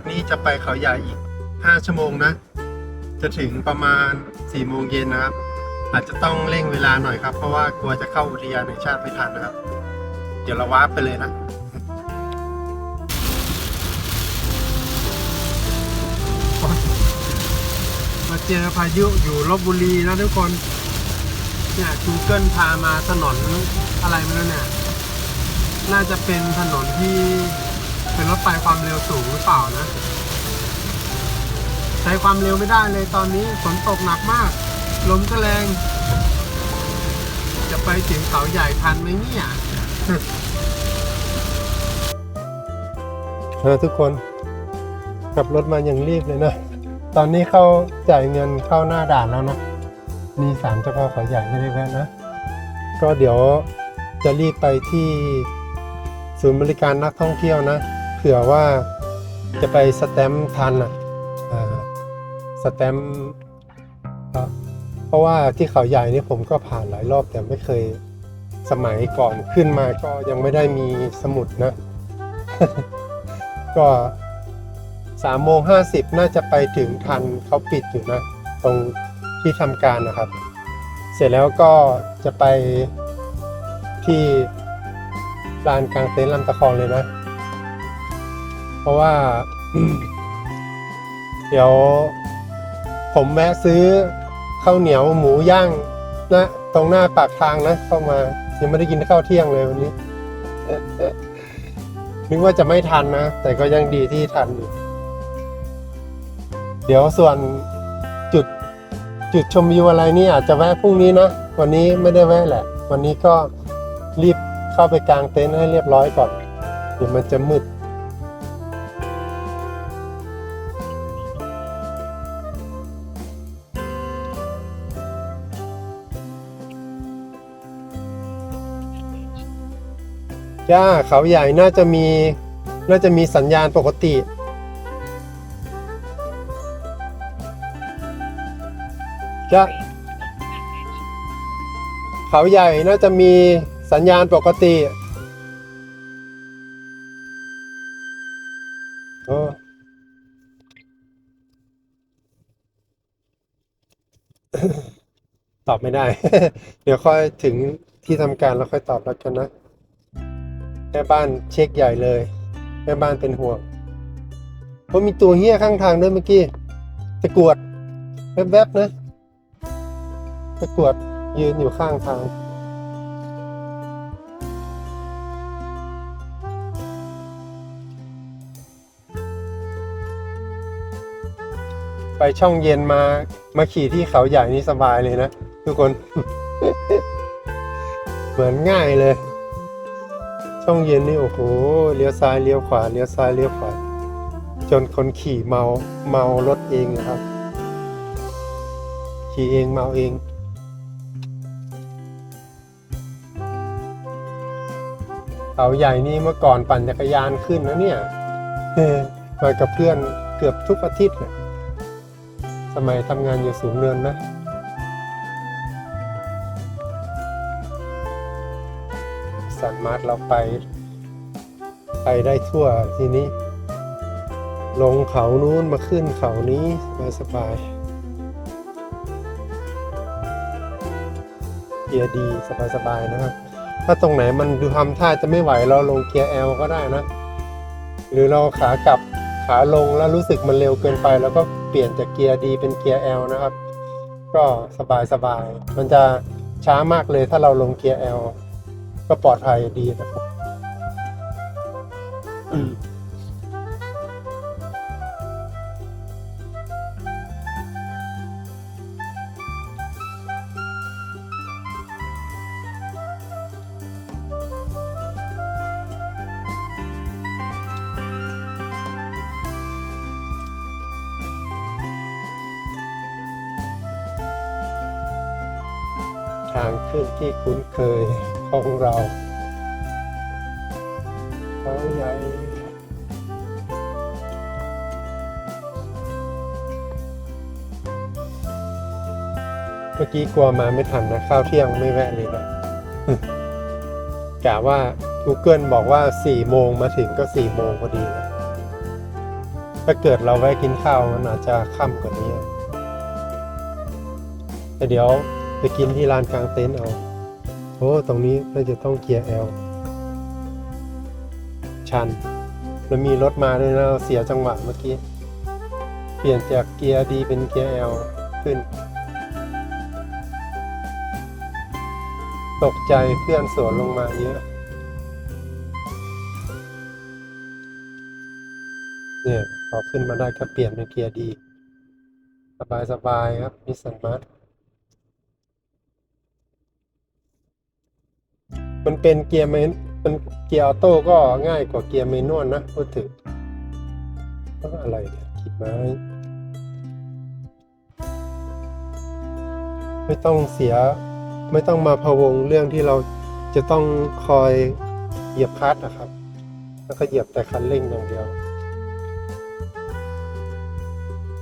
จากนี้จะไปเขาใหญ่อีก 5 ชั่วโมงนะ จะถึงประมาณ4โมงเย็นนะครับ อาจจะต้องเร่งเวลาหน่อยครับ เพราะว่ากลัวจะเข้าอุทยานแห่งชาติไม่ทันนะครับ เดี๋ยวเราวาร์ปไปเลยนะมาเจอพายุอยู่ลบบุรีนะทุกคน เนี่ย Google พามาถนนอะไรไม่รู้เนี่ย น่าจะเป็นถนนที่ เป็นรถไฟความเร็วสูงหรือเปล่านะ ใช้ความเร็วไม่ได้เลยตอนนี้ฝนตกหนักมาก ลมก็แรง จะไปถึงเขาใหญ่ทันไหมเนี่ยเออทุกคนขับรถมาอย่างรีบเลยนะ ตอนนี้เข้าจ่ายเงินเข้าหน้าด่านแล้วนะ มีสามเจ้าพ่อเขาใหญ่ไม่ได้แวะนะ ก็เดี๋ยวจะรีบไปที่ศูนย์บริการนักท่องเที่ยวนะ เผื่อว่าจะไปสแตมป์ทันอะสแตมป์เอ่อเพราะว่าที่เขาใหญ่นี่ผมก็ผ่านหลายรอบแต่ไม่เคยสมัยก่อนขึ้นมาก็ยังไม่ได้มีสมุดนะ ก็สามโมงห้าสิบน่าจะไปถึงทันเขาปิดอยู่นะ ตรงที่ทำการนะครับ เสร็จแล้วก็จะไปที่ลานกลางเต็นท์ลำตะคองเลยนะ เพราะว่า เดี๋ยว ผมแวะซื้อข้าวเหนียวหมูย่างนะตรงหน้าปากทางนะ เข้ามายังไม่ได้กินข้าวเที่ยงเลยวันนี้นึกว่าจะไม่ทันนะ แต่ก็ยังดีที่ทันอยู่เดี๋ยวส่วนจุดจุดชมวิวอะไรนี่อาจจะแวะพรุ่งนี้นะ วันนี้ไม่ได้แวะแหละ วันนี้ก็รีบเข้าไปกางเต็นท์ให้เรียบร้อยก่อน เดี๋ยวมันจะมืด จ้าเขาใหญ่น่าจะมีน่าจะมีสัญญาณปกติจ้าเขาใหญ่น่าจะมีสัญญาณปกติโอ้ตอบไม่ได้ เดี๋ยวค่อยถึงที่ทำการแล้วค่อยตอบแล้วกันนะ แม่บ้านเช็คใหญ่เลย แม่บ้านเป็นห่วงเพราะมีตัวเหี้ยข้างทางด้วยเมื่อกี้ตะกรวดแวบๆนะตะกรวดยืนอยู่ข้างทางไปช่องเย็นมา มาขี่ที่เขาใหญ่นี่สบายเลยนะ ทุกคน เหมือนง่ายเลย ช่องเย็นนี่โอ้โหเลี้ยวซ้ายเลี้ยวขวาเลี้ยวซ้ายเลี้ยวขวาจนคนขี่เมาเมารถเองนะครับ ขี่เองเมาเองเขาใหญ่นี่เมื่อก่อนปั่นจักรยานขึ้นนะเนี่ยมากับเพื่อนเกือบทุกอาทิตย์เลยสมัยทำงานอยู่สูงเนินนะ สัตว์มาร์ทเราไป ไปได้ทั่วทีนี้ ลงเขานู้นมาขึ้นเขานี้สบายๆเกียร์ดีสบายๆนะครับ ถ้าตรงไหนมันดูทำท่าจะไม่ไหวเราลงเกียร์ L ก็ได้นะ หรือเราขากลับขาลงแล้วรู้สึกมันเร็วเกินไป แล้วก็เปลี่ยนจากเกียร์ดีเป็นเกียร์ L นะครับ ก็สบายๆมันจะช้ามากเลยถ้าเราลงเกียร์ L ก็ปลอดภัยดีนะครับ เขาใหญ่เมื่อกี้กลัวมาไม่ทันนะข้าวเที่ยงไม่แวะเลยนะกะว่า Google บอกว่า4โมงมาถึงก็4โมงพอดีนะถ้าเกิดเราแวะกินข้าวมันอาจจะค่ำกว่านี้แต่เดี๋ยวไปกินที่ลานกลางเต็นท์เอา โอ้ ตรงนี้น่าจะต้องเกียร์ L ชัน แล้วมีรถมาด้วยนะเราเสียจังหวะเมื่อกี้ เปลี่ยนจากเกียร์ดีเป็นเกียร์ L ขึ้น ตกใจเพื่อนสวนลงมาเยอะ เนี่ยพอขึ้นมาได้ก็เปลี่ยนเป็นเกียร์ดี สบายสบายๆครับนิสสันมาร์มันเป็นเกียร์เมน มันเกียร์ออโต้ก็ง่ายกว่าเกียร์เมนวลนะพูดถึงก็อะไรเนี่ยขีดไม้ไม่ต้องเสีย ไม่ต้องมาพะวงเรื่องที่เราจะต้องคอยเหยียบคลัตช์นะครับ แล้วก็เหยียบแต่คันเร่งอย่างเดียว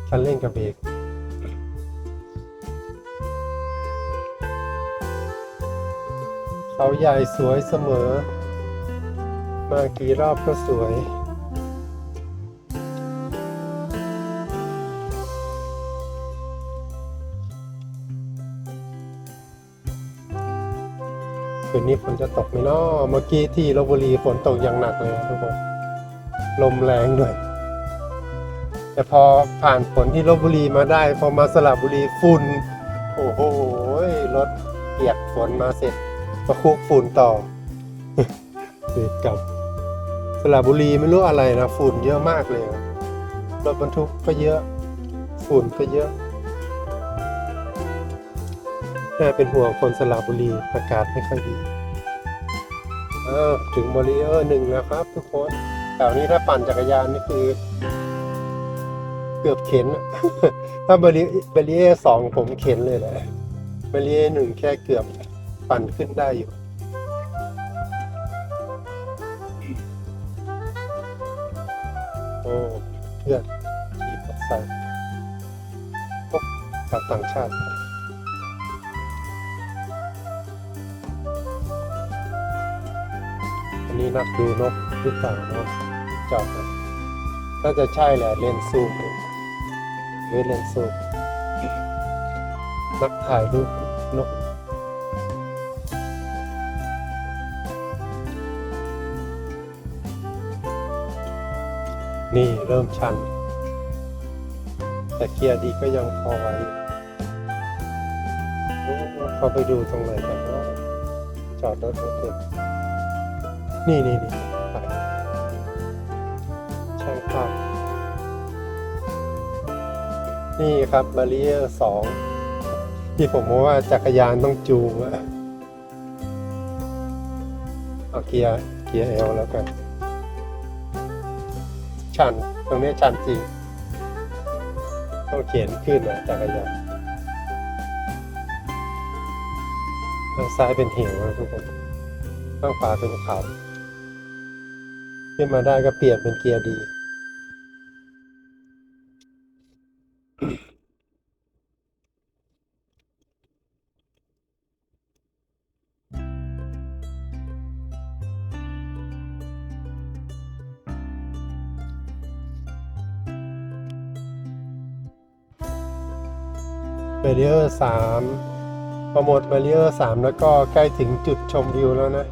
คันเร่งกับเบรกเขาใหญ่สวยเสมอ มากี่รอบก็สวย คืนนี้ฝนจะตกไหมเนาะเมื่อกี้ที่ลบบุรีฝนตกอย่างหนักเลยทุกคนลมแรงด้วย แต่พอผ่านฝนที่ลบบุรีมาได้ พอมาสระบุรีฝุ่น โอ้โหรถเปียกฝนมาเสร็จมาคุกฝุ่นต่อเวรกรรม สระบุรีไม่รู้อะไรนะฝุ่นเยอะมากเลยอะรถบรรทุกก็เยอะ ฝุ่นก็เยอะน่าเป็นห่วงคนสระบุรีอากาศไม่ค่อยดีอ้าวถึงบริเออร์หนึ่งแล้วครับ ทุกคนแถวนี้ถ้าปั่นจักรยานนี่คือ เกือบเข็น ถ้าบริบริเอสองผมเข็นเลยแหละบริเอหนึ่งแค่เกือบปั่นขึ้นได้อยู่ อ้เพื่อนขี่มอเตอร์ไซค์พวกชาวต่างชาติอันนี้นักดูนกหรือเปล่าเนาะจอดนะน่าจะใช่แหละเลนส์ซูมหรือเลนส์ซูมนักถ่ายรูปนก นี่เริ่มชัน แต่เกียร์ดีก็ยังพอไหวอยู่เขาไปดูตรงไหนกันเนาะจอดรถรถเด็กนี่นี่นี่ไปช่างภาพนี่ครับบารีเออร์สองที่ผมบอกว่าจักรยานต้องจูงอะเอาเกียร์เกียร์เอลแล้วกัน ชัน ตรงนี้ชันจริงต้องเขียนขึ้นนะจักรยานทางซ้ายเป็นเหวนะทุกคนข้างขวาเป็นเขา ขึ้นมาได้ก็เปลี่ยนเป็นเกียร์ดี เรียร์สามพอหมดเบรียร์สามแล้วก็ใกล้ถึงจุดชมวิวแล้วนะ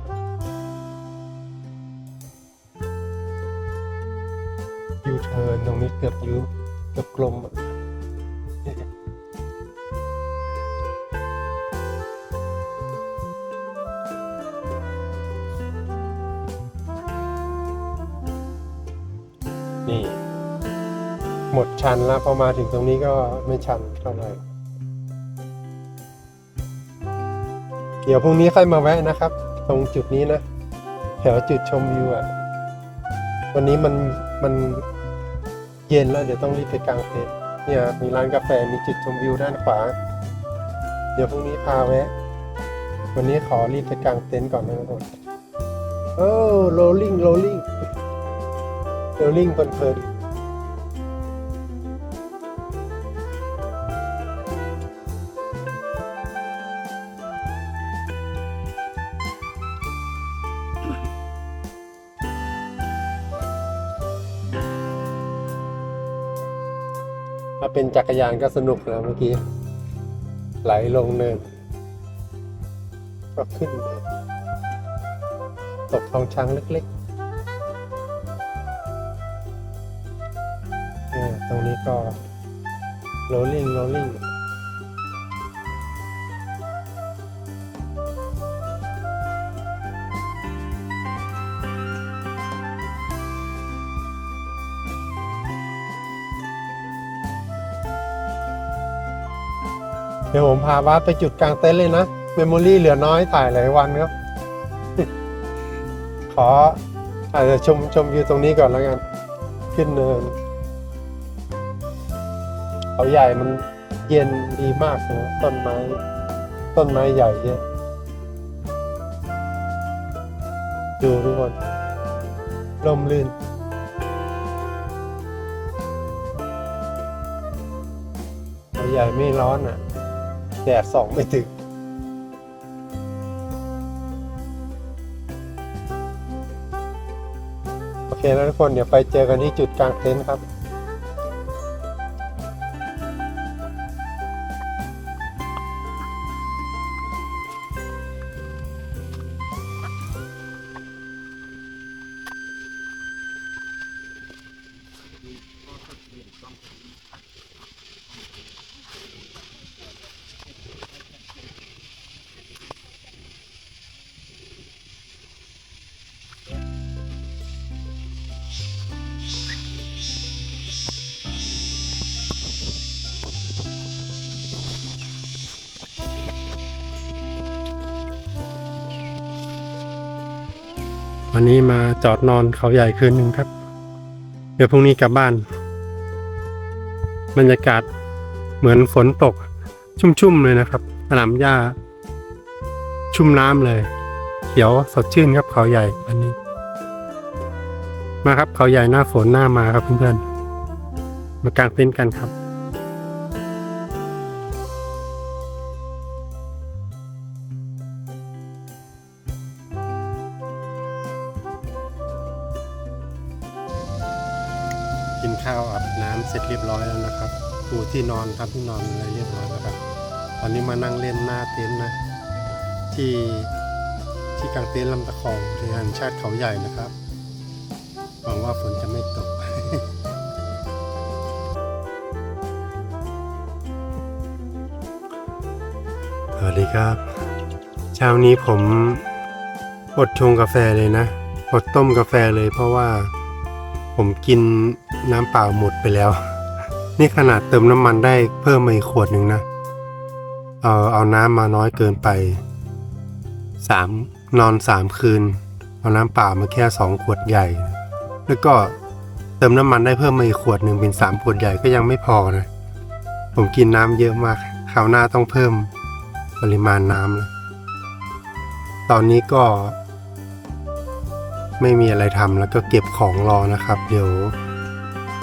ยูเทิร์นตรงนี้เกือบยูเกือบกลมนี่ หมดชันแล้วพอมาถึงตรงนี้ก็ไม่ชันเท่าไหร่ เดี๋ยวพรุ่งนี้ค่อยมาแวะนะครับ ตรงจุดนี้นะ แถวจุดชมวิวอะ วันนี้มันมันเย็นแล้ว เดี๋ยวต้องรีบไปกางเต็นท์เนี่ยมีร้านกาแฟมีจุดชมวิวด้านขวา เดี๋ยวพรุ่งนี้พาแวะ วันนี้ขอรีบไปกางเต็นท์ก่อนนะทุกคนโอ้โรลลิ่งโรลลิ่งโรลลิ่งเพลินๆ เป็นจักรยานก็สนุกนะเมื่อกี้ ไหลลงเนินก็ขึ้นเลยตกทองช้างเล็กๆ ดี๋ยวผมพาวัดไปจุดกลางเต็นท์เลยนะ เมมโมรี่เหลือน้อยถ่ายหลายวันครับ ขออาจจะชมชมวิวตรงนี้ก่อนแล้วกัน ขึ้นเนินเขาใหญ่มันเย็นดีมากเนะต้นไม้ ต้นไม้ใหญ่เยอะดูทุกคนร่มรื่นเขาใหญ่ไม่ร้อนอะ แดดส่องไม่ถึงโอเคแล้วทุกคนเดี๋ยวไปเจอกันที่จุดกลางเต็นท์ครับ นี้มาจอดนอนเขาใหญ่คืนหนึ่งครับ เดี๋ยวพรุ่งนี้กลับบ้าน บรรยากาศเหมือนฝนตก ชุ่มๆเลยนะครับสนามหญ้า ชุ่มน้ำเลย เขียวสดชื่นครับเขาใหญ่อันนี้ มาครับเขาใหญ่หน้าฝนหน้ามาครับเพื่อนๆมากางเต็นท์กันครับ นอนทำที่นอนอะไรเรียบร้อยแล้วครับตอนนี้มานั่งเล่นหน้าเต็นท์นะที่ที่กลางเต็นท์ลำตะคองที่หันชาติเขาใหญ่นะครับหวังว่าฝนจะไม่ตกสวัสดีครับ เช้านี้ผมอดชงกาแฟเลยนะอดต้มกาแฟเลยเพราะว่าผมกินน้ำเปล่าหมดไปแล้ว นี่ขนาดเติมน้ำมันได้เพิ่มมาอีกขวดหนึ่งนะ เอาเอาน้ำมาน้อยเกินไปสามนอนสามคืน เอาน้ำเปล่ามาแค่สองขวดใหญ่ แล้วก็เติมน้ำมันได้เพิ่มมาอีกขวดหนึ่งเป็นสามขวดใหญ่ก็ยังไม่พอนะ ผมกินน้ำเยอะมากคราวหน้าต้องเพิ่มปริมาณน้ำนะตอนนี้ก็ ไม่มีอะไรทำแล้วก็เก็บของรอนะครับ เดี๋ยว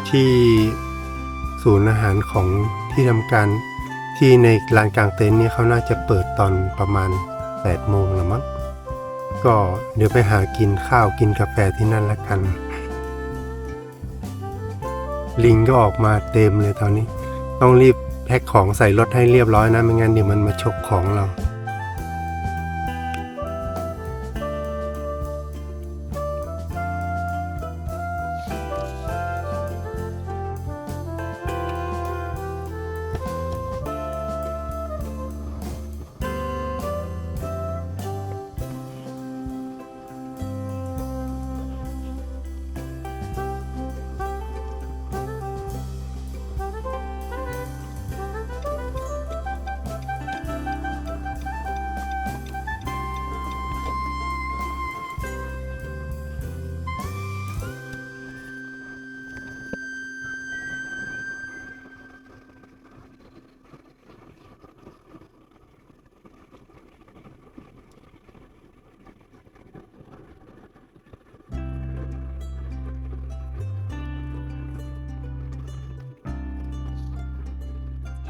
ที่ ศูนย์อาหารของที่ทำการที่ในลานกลางเต็นท์เนี่ยเขาน่าจะเปิดตอนประมาณ8โมงละมั้งก็เดี๋ยวไปหากินข้าวกินกาแฟที่นั่นละกัน ลิงก็ออกมาเต็มเลยตอนนี้ ต้องรีบแพ็คของใส่รถให้เรียบร้อยนะไม่งั้นเดี๋ยวมันมาฉกของเรา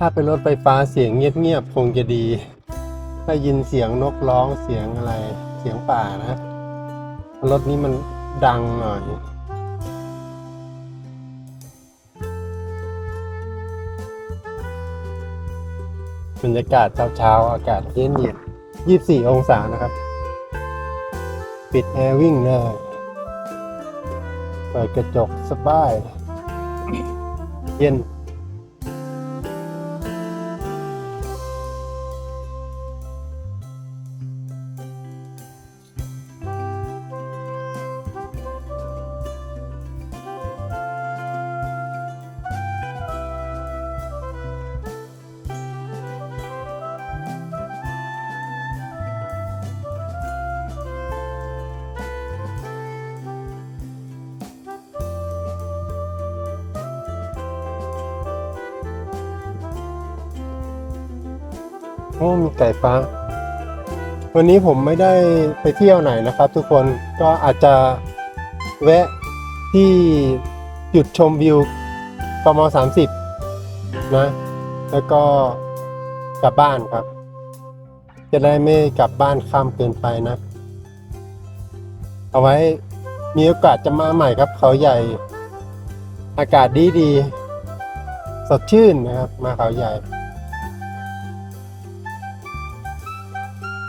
ถ้าเป็นรถไฟฟ้าเสียงเงียบๆคงจะดีได้ยินเสียงนกร้องเสียงอะไรเสียงป่านะรถนี้มันดังหน่อยบรรยากาศเช้าๆอากาศเย็นเย็นยี่สี่องศานะครับ ปิดแอร์วิ่งเลยเปิดกระจกสบาย เย็น อ้มีไก่ฟ้า วันนี้ผมไม่ได้ไปเที่ยวไหนนะครับ ทุกคนก็อาจจะแวะที่จุดชมวิวกม30 นะ แล้วก็กลับบ้านครับ จะได้ไม่กลับบ้านข้ามเกินไปนะ เอาไว้มีโอกาสจะมาใหม่ครับ เขาใหญ่ อากาศดีดี สดชื่นนะครับ มาเขาใหญ่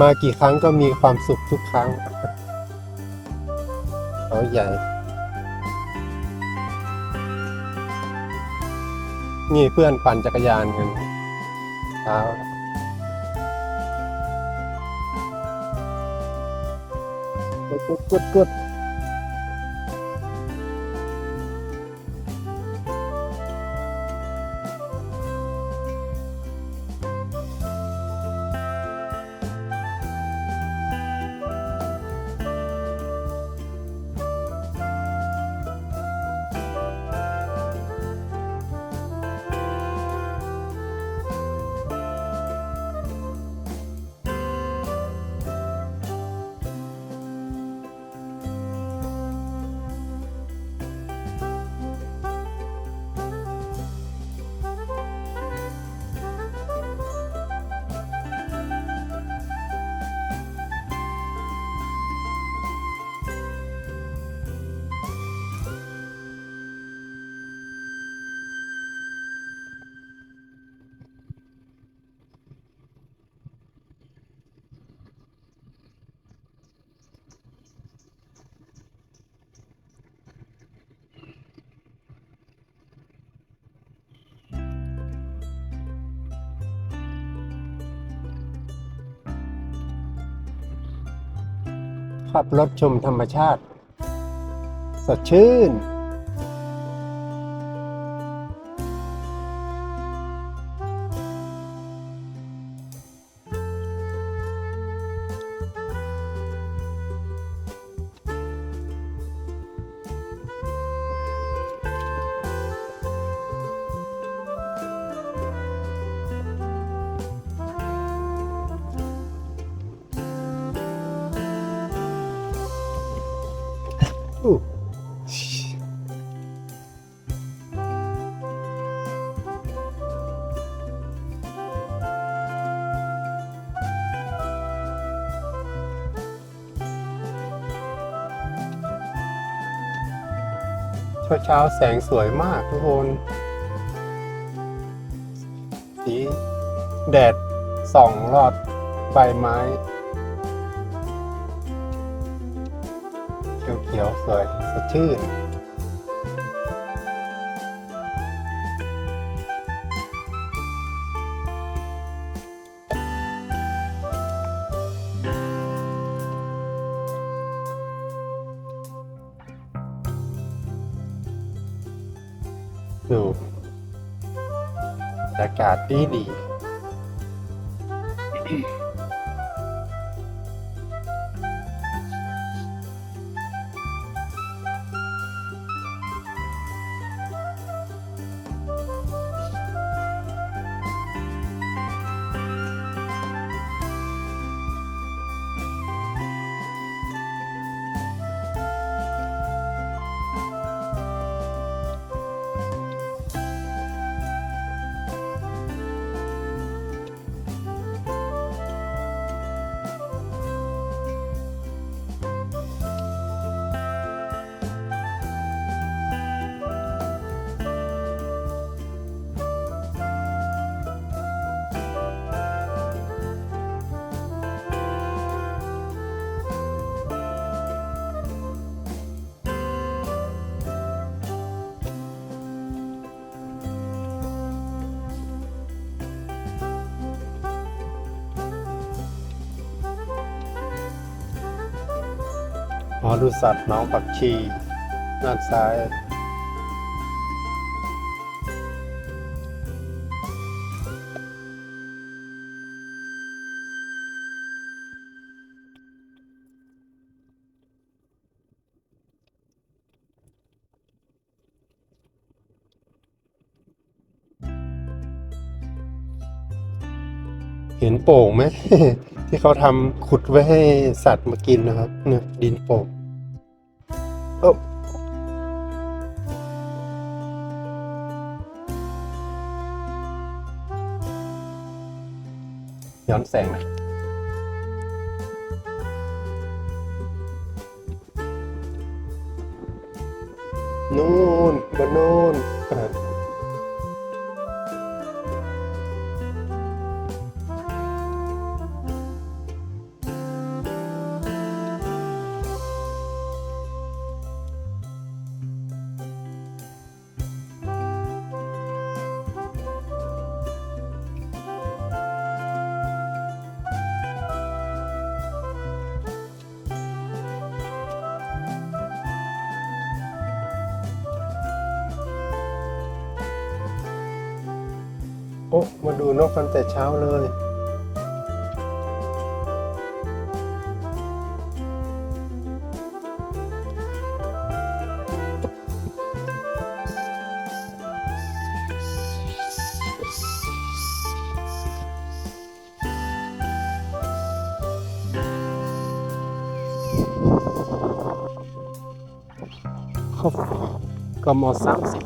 มากี่ครั้งก็มีความสุขทุกครั้งเขาใหญ่ นี่เพื่อนปั่นจักรยานกันเช้ากดกดกด ขับรถชมธรรมชาติ สดชื่น เช้าแสงสวยมากทุกคน สีแดดส่องรอดใบไม้เขียวๆสวยสดชื่น บรร ยากาศดีดีอ๋อดูสัตว์น้องผักชี ด้านซ้าย เห็นโป่งไหม ที่เขาทำขุดไว้ให้สัตว์มากินนะครับ เนี่ยดินโป่งย้อนแสงหนะนู่นบนนู่น โอ้มาดูนกกันแต่เช้าเลย ก็มสามสิบ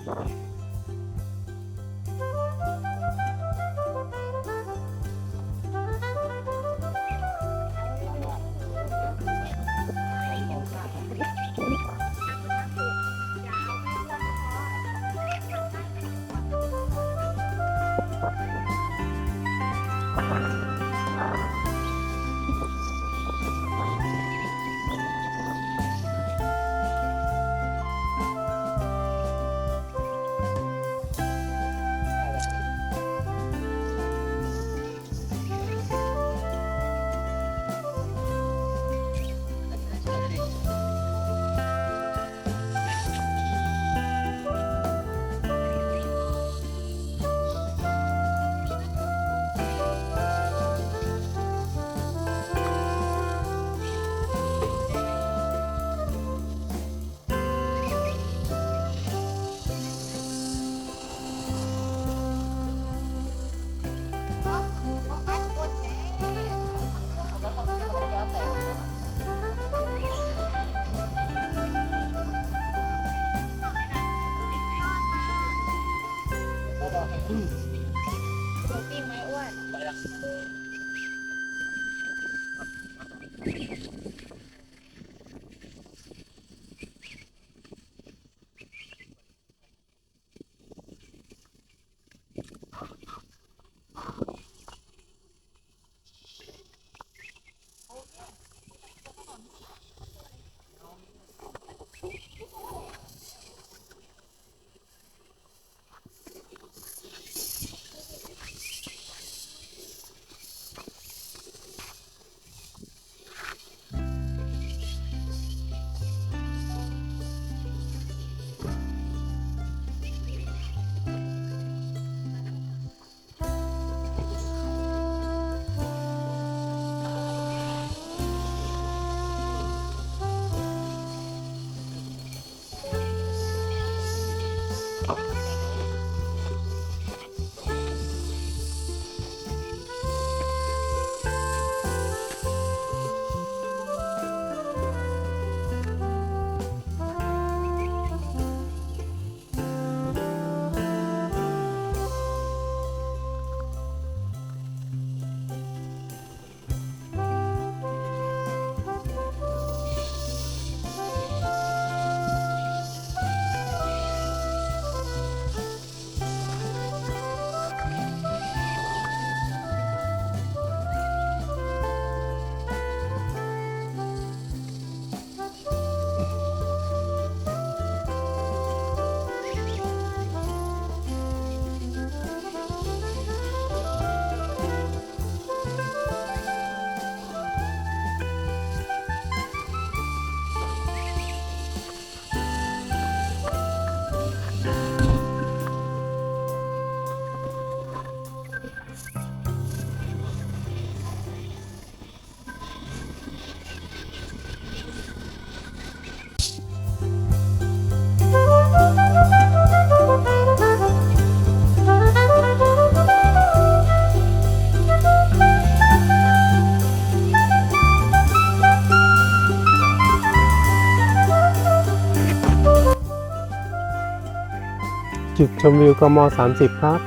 จุดชมวิวกม 30 ครับ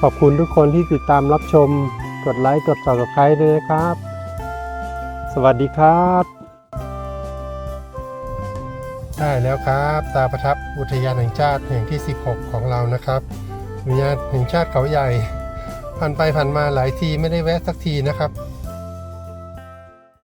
ขอบคุณทุกคนที่ติดตามรับชม กดไลค์ กด subscribe ด้วยนะครับ สวัสดีครับ ได้แล้วครับ ตาประทับอุทยานแห่งชาติแห่งที่ 16 ของเรานะครับ อุทยานแห่งชาติเขาใหญ่ผ่านไปผ่านมาหลายทีไม่ได้แวะสักทีนะครับ